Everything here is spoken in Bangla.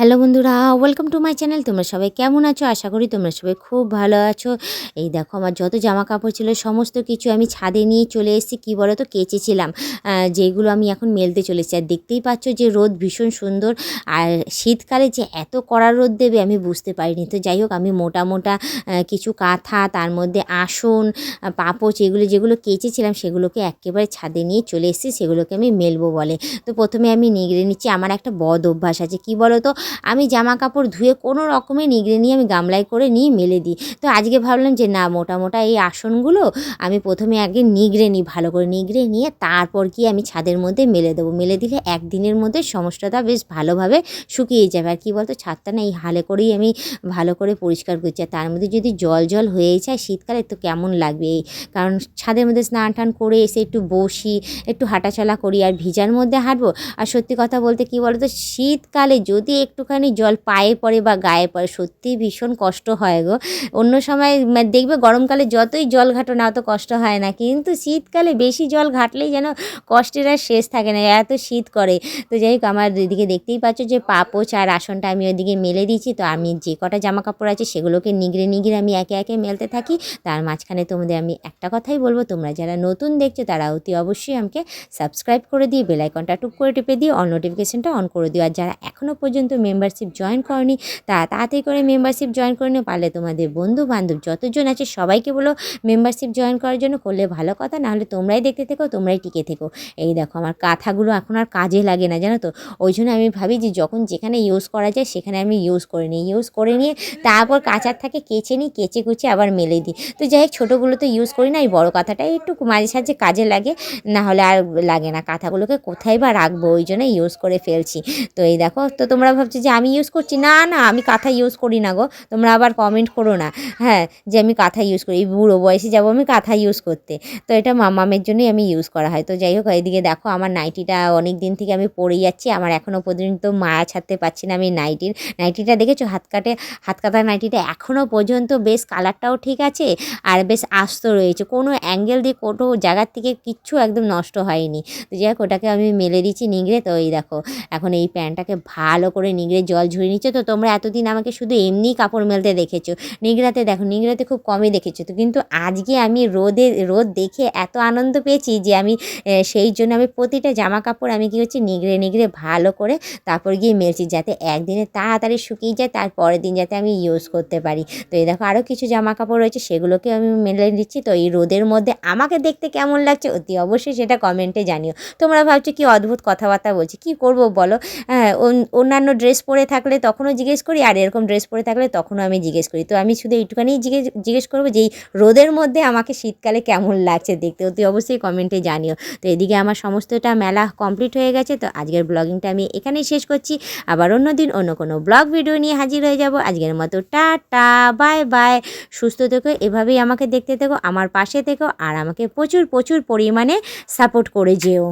হ্যালো বন্ধুরা ওয়েলকাম টু মাই চ্যানেল তোমরা সবাই কেমন আছো? আশা করি তোমরা সবাই খুব ভালো আছো। এই দেখো, আমার যত জামা কাপড় ছিল, সমস্ত কিছু আমি ছাদে নিয়ে চলে এসেছি, কী বলো তো কেচেছিলাম যেগুলো আমি এখন মেলতে চলেছি। আর দেখতেই পাচ্ছ যে রোদ ভীষণ সুন্দর, আর শীতকালে যে এত কড়া রোদ দেবে, আমি বুঝতে পারিনি। তো যাই হোক, আমি মোটা মোটা কিছু কাঁথা, তার মধ্যে আসন, পাপোচ, এগুলো যেগুলো কেচেছিলাম, সেগুলোকে একেবারে ছাদে নিয়ে চলে এসেছি, সেগুলোকে আমি মেলবো বলে। তো প্রথমে আমি নিগড়ে নিচ্ছি, আমার একটা বদ অভ্যাস আছে। কী বলো তো আমি জামা কাপড় ধুয়ে কোনো রকমে নিগড়ে নিয়ে আমি গামলায় করে নিয়ে মেলে দিই। তো আজকে ভাবলাম যে না মোটা মোটা এই আসনগুলো আমি প্রথমে আগে নিগড়ে নিই, ভালো করে নিগড়ে নিয়ে তারপর গিয়ে আমি ছাদের মধ্যে মেলে দেবো। মেলে দিলে একদিনের মধ্যে সমস্যাটা বেশ ভালোভাবে শুকিয়ে যাবে। আর কী বলতো, ছাদটা না এই হালে করেই আমি ভালো করে পরিষ্কার করছি। তার মধ্যে যদি জল জল হয়ে যায়, শীতকালে তো কেমন লাগবে কারণ ছাদের মধ্যে স্নান টান করে এসে একটু বসি, একটু হাঁটাচলা করি আর ভিজার মধ্যে হাঁটবো। আর সত্যি কথা বলতে কী বলতো, শীতকালে যদি একটুখানি জল পায়ে পড়ে বা গায়ে পড়ে, সত্যিই ভীষণ কষ্ট হয় গো। অন্য সময় দেখবে গরমকালে যতই জল ঘাটো না, অত কষ্ট হয় না। কিন্তু শীতকালে বেশি জল ঘাটলেই যেন কষ্টের আর শেষ থাকে না। এত শীত করে। তো যাই হোক, আমার দিদিকে দেখতেই পাচ্ছ যে পাপোচ আর আসনটা আমি ওইদিকে মেলে দিয়েছি। তো আমি যে কটা জামা কাপড় আছে সেগুলোকে নিগড়ে নিগড়ে আমি একে একে মেলতে থাকি। তার মাঝখানে তোমাদের আমি একটা কথাই বলব, তোমরা যারা নতুন দেখছ তারা অতি অবশ্যই আমাকে সাবস্ক্রাইব করে দিয়ে বেলাইকনটা টুক করে টিপে দিয়ে অন নোটিফিকেশনটা অন করে দিও। আর যারা এখনও পর্যন্ত মেম্বারশিপ জয়েন করনি। তা তাড়াতাড়ি করে মেম্বারশিপ জয়েন করে নিও পারলে তোমাদের বন্ধু বান্ধব যতজন আছে সবাইকে বলো মেম্বারশিপ জয়েন করার জন্য করলে ভালো কথা, নাহলে তোমরাই দেখতে থেকো, তোমরাই টিকে থেকো। এই দেখো আমার কাঁথাগুলো এখন আর কাজে লাগে না, জানো তো? ওই জন্য আমি ভাবি যে যখন যেখানে ইউজ করা যায় সেখানে আমি ইউজ করে নিই। ইউজ করে নিয়ে তারপর কাঁচার থাকে কেচে নিই, কেচে কুচে আবার মেলে দিই। তো যাই হোক, ছোটোগুলো তো ইউজ করি না, এই বড়ো কাঁথাটাই একটু মাঝে সাঝে কাজে লাগে না হলে আর লাগে না। কাঁথাগুলোকে কোথায় বা রাখব, ওই জন্য ইউজ করে ফেলছি। তো এই দেখো, তো তোমরা ভাবছ যে আমি ইউজ করছি। না না, আমি কাঁথা ইউজ করি না গো। তোমরা আবার কমেন্ট করো না। হ্যাঁ যে আমি কাঁথা ইউজ করি। এই বুড়ো বয়সে যাব আমি কাঁথা ইউজ করতে। তো এটা মামামের জন্যই আমি ইউজ করা হয়। তো যাই হোক এইদিকে দেখো আমার নাইটিটা অনেক দিন থেকে আমি পরে যাচ্ছি। আমার এখনও পর্যন্ত মায়া ছাড়তে পারছি না আমি নাইটির। নাইটিটা দেখেছ? হাত কাটে হাত কাটা নাইটিটা এখনও পর্যন্ত বেশ কালারটাও ঠিক আছে আর বেশ আস্ত রয়েছে। কোনো অ্যাঙ্গেল দিয়ে কোনো জায়গার থেকে কিচ্ছু একদম নষ্ট হয়নি। তো যাই হোক, ওটাকে আমি মেলে দিচ্ছি নিংড়ে। তো এই দেখো, এখন এই প্যান্টটাকে ভালো করে নিগড়ে জল ঝরিয়ে নিচ্ছে। তো তোমরা এতদিন আমাকে শুধু এমনি কাপড় মেলতে দেখেছ। নিগড়াতে দেখো, নিগড়াতে খুব কমই দেখেছ। তো কিন্তু আজকে আমি রোদে, রোদ দেখে এত আনন্দ পেয়েছি যে আমি সেই জন্য আমি প্রতিটা জামা কাপড় আমি কী করছি, নিগড়ে নিগড়ে ভালো করে তারপর গিয়ে মেলছি যাতে একদিনে তাড়াতাড়ি শুকিয়ে যায়, তার পরের দিন যাতে আমি ইউজ করতে পারি। তো এই দেখো আরও কিছু জামা কাপড় রয়েছে, সেগুলোকে আমি মেলে দিচ্ছি তো এই রোদের মধ্যে আমাকে দেখতে কেমন লাগছে, অতি অবশ্যই সেটা কমেন্টে জানিও। তোমরা ভাবছ কি অদ্ভুত কথাবার্তা বলছি, কি করব বলো? হ্যাঁ অন- অন্যান্য ড্রেস পরে থাকলে তখনও জিজ্ঞেস করি, আর এরকম ড্রেস পরে থাকলে তখনও আমি জিজ্ঞেস করি। তো আমি শুধু এইটুখানি জিজ্ঞেস জিজ্ঞেস করব যে এই রোদের মধ্যে আমাকে শীতকালে কেমন লাগছে দেখতে? তুই অবশ্যই কমেন্টে জানিও। তো এদিকে আমার সমস্তটা মেলা কমপ্লিট হয়ে গেছে, তো আজকের ব্লগিংটা আমি এখানেই শেষ করছি। আবার অন্য দিন অন্য কোনো ব্লগ ভিডিও নিয়ে হাজির হয়ে যাব। আজকের মতো টা টা বাই বাই সুস্থ থেকো, এভাবেই আমাকে দেখতে থেকো, আমার পাশে থেকো, আর আমাকে প্রচুর প্রচুর পরিমাণে সাপোর্ট করে যেও।